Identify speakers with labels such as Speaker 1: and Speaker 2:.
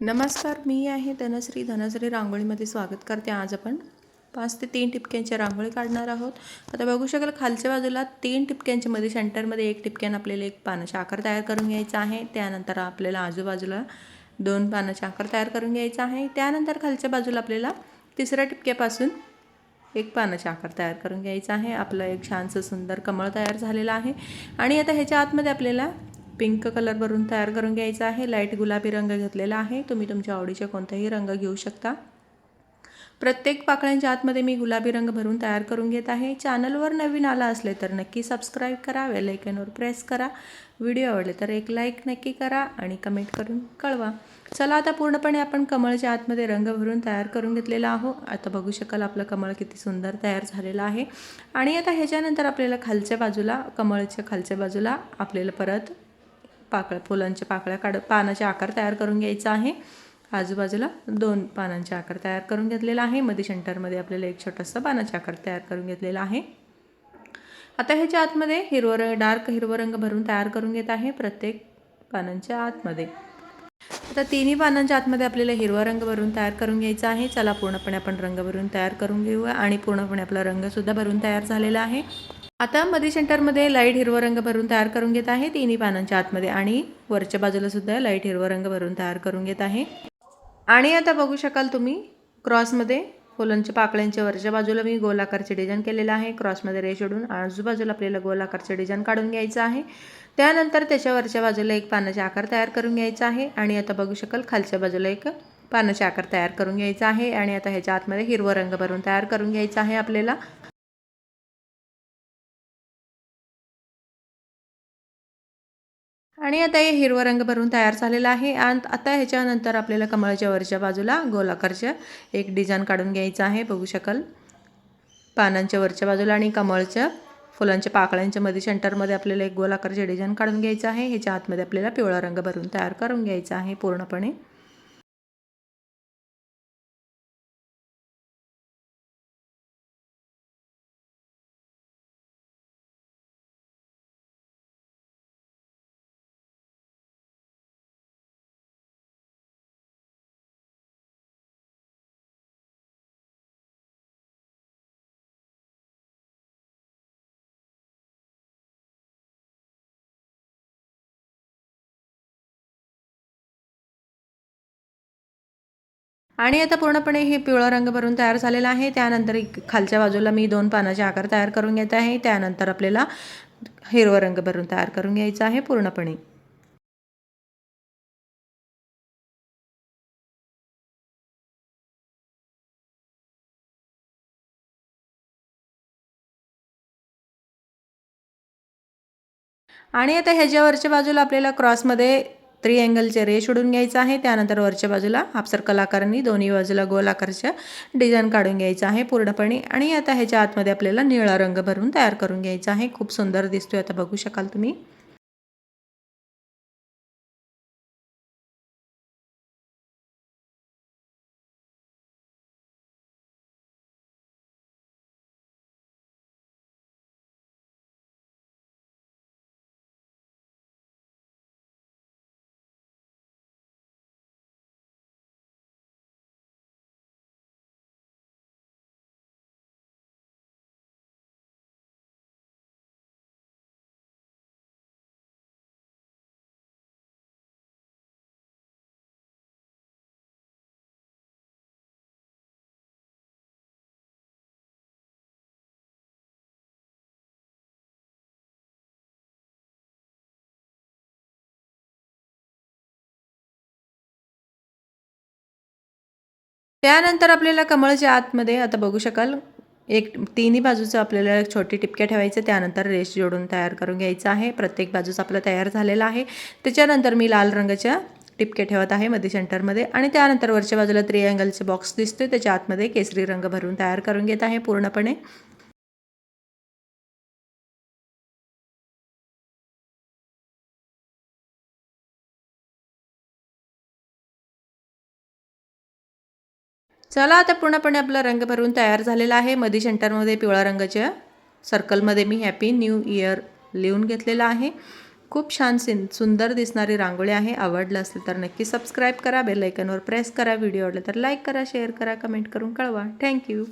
Speaker 1: नमस्कार मी आहे धनश्री. धनश्री रांगोळीमध्ये स्वागत करते आज आपण. पाच ते तीन टिपक्यांच्या रांगोळी काढणार आहोत. आता बघू शकाल खालच्या बाजूला तीन टिपक्यांच्या मध्ये सेंटरमध्ये एक टिपक्यानं आपल्याला एक पानाचा आकार तयार करून घ्यायचा आहे. त्यानंतर आपल्याला आजूबाजूला दोन पानाचा आकार तयार करून घ्यायचा आहे. त्यानंतर खालच्या बाजूला आपल्याला तिसऱ्या टिपक्यापासून एक पानाचा आकार तयार करून घ्यायचा आहे. आपलं एक छानसं सुंदर कमळ तयार झालेलं आहे. आणि आता ह्याच्या आतमध्ये आपल्याला पिंक कलर भरून तयार करून घ्यायचा आहे. लाइट गुलाबी रंग घेतलेला आहे. तुम्ही तुमच्या आवडीचे कोणताही रंग घेऊ शकता. प्रत्येक पाकळ्यांच्या आतमध्ये मी गुलाबी रंग भरून तयार करून घेत आहे. चॅनलवर नवीन आला असले तर नक्की सबस्क्राईब करा वेलायकनवर प्रेस करा. व्हिडिओ आवडले तर एक लाईक नक्की करा आणि कमेंट करून कळवा. चला आता पूर्णपणे आपण कमळच्या आतमध्ये रंग भरून तयार करून घेतलेला आहो आता बघू शकाल आपलं कमळ किती सुंदर तयार झालेलं आहे. आणि आता ह्याच्यानंतर आपल्याला खालच्या बाजूला कमळच्या खालच्या बाजूला आपल्याला परत पाकळ्या फुलांच्या पाकळ्या काढ पानाचे आकार तयार करून घ्यायचा आहे. आजूबाजूला दोन पानांचे आकार तयार करून घेतलेला आहे. मध्ये सेंटरमध्ये आपल्याला एक छोटासा पानाचा आकार तयार करून घेतलेला आहे. आता ह्याच्या आतमध्ये हिरवं रंग डार्क हिरवं रंग भरून तयार करून घेत आहे प्रत्येक पानांच्या आतमध्ये. आता तिन्ही पानांच्या आतमध्ये आपल्याला हिरवा रंग भरून तयार करून घ्यायचा आहे. चला पूर्णपणे आपण रंग भरून तयार करून घेऊया आणि पूर्णपणे आपला रंगसुद्धा भरून तयार झालेला आहे. आता मधी सेंटरमध्ये लाइट हिरवा रंग भरून तयार करून घेत आहे. तिन्ही पानांच्या आतमध्ये आणि वरच्या बाजूला सुद्धा लाइट हिरवा रंग भरून तयार करून घेत आहे. आणि आता बघू शकाल तुम्ही क्रॉसमध्ये फुलांच्या पाकळ्यांच्या वरच्या बाजूला मी गोलाकारचे डिझाईन केलेलं आहे. क्रॉसमध्ये रेष ओढून आजूबाजूला आपल्याला गोलाकारचे डिझाईन काढून घ्यायचं आहे. त्यानंतर त्याच्या वरच्या बाजूला एक पानाचे आकार तयार करून घ्यायचा आहे. आणि आता बघू शकाल खालच्या बाजूला एक पानाचे आकार तयार करून घ्यायचा आहे. आणि आता ह्याच्या आतमध्ये हिरवं रंग भरून तयार करून घ्यायचा आहे आपल्याला. आणि आता हे हिरवा रंग भरून तयार झालेला आहे. आणि आता ह्याच्यानंतर आपल्याला कमळाच्या वरच्या बाजूला गोलाकारच्या एक डिझाईन काढून घ्यायचं आहे. बघू शकाल. पानांच्या वरच्या बाजूला आणि कमळच्या फुलांच्या पाकळ्यांच्या मध्ये सेंटरमध्ये आपल्याला एक गोलाकारचे डिझाईन काढून घ्यायचं आहे. ह्याच्या आतमध्ये आपल्याला पिवळा रंग भरून तयार करून घ्यायचा आहे पूर्णपणे. आणि आता पूर्णपणे हे पिवळा रंग भरून तयार झालेला आहे. त्यानंतर खालच्या बाजूला मी दोन पानाचे आकार तयार करून घेत आहे. त्यानंतर आपल्याला हिरवा रंग भरून तयार करून घ्यायचा आहे पूर्णपणे. आणि आता ह्याच्यावरच्या बाजूला आपल्याला क्रॉसमध्ये थ्री अँगलचे रेश उडून घ्यायचं आहे. त्यानंतर वरच्या बाजूला हाफ सर्कल दोन्ही बाजूला गोल आकाराच्या डिझाईन काढून घ्यायचं आहे पूर्णपणे. आणि आता ह्याच्या आतमध्ये आपल्याला निळा रंग भरून तयार करून घ्यायचा आहे. खूप सुंदर दिसतोय. आता बघू शकाल तुम्ही. त्यानंतर आपल्याला कमळच्या आतमध्ये आता बघू शकाल एक तिन्ही बाजूचं आपल्याला एक छोटी टिपक्या ठेवायचं त्यानंतर रेश जोडून तयार करून घ्यायचं आहे. प्रत्येक बाजूचं आपलं तयार झालेलं आहे. त्याच्यानंतर मी लाल रंगाच्या टिपके ठेवत आहे मध्ये सेंटरमध्ये आणि त्यानंतर वरच्या बाजूला त्रिअँगलचे बॉक्स दिसतोय. त्याच्या आतमध्ये केसरी रंग भरून तयार करून घेत आहे पूर्णपणे. चला आता पूर्णपणे आपला रंग भरून तयार झालेला आहे. मध्ये सेंटरमध्ये पिवळा रंगाच्या सर्कलमध्ये मी हॅपी न्यू इयर लिहून घेतलेला आहे. खूप छान सिन सुंदर दिसणारी रांगोळी आहे. आवडलं असेल तर नक्की सबस्क्राईब करा. बेल प्रेस करा. व्हिडिओ आवडला तर लाईक करा शेअर करा कमेंट करून कळवा. थँक्यू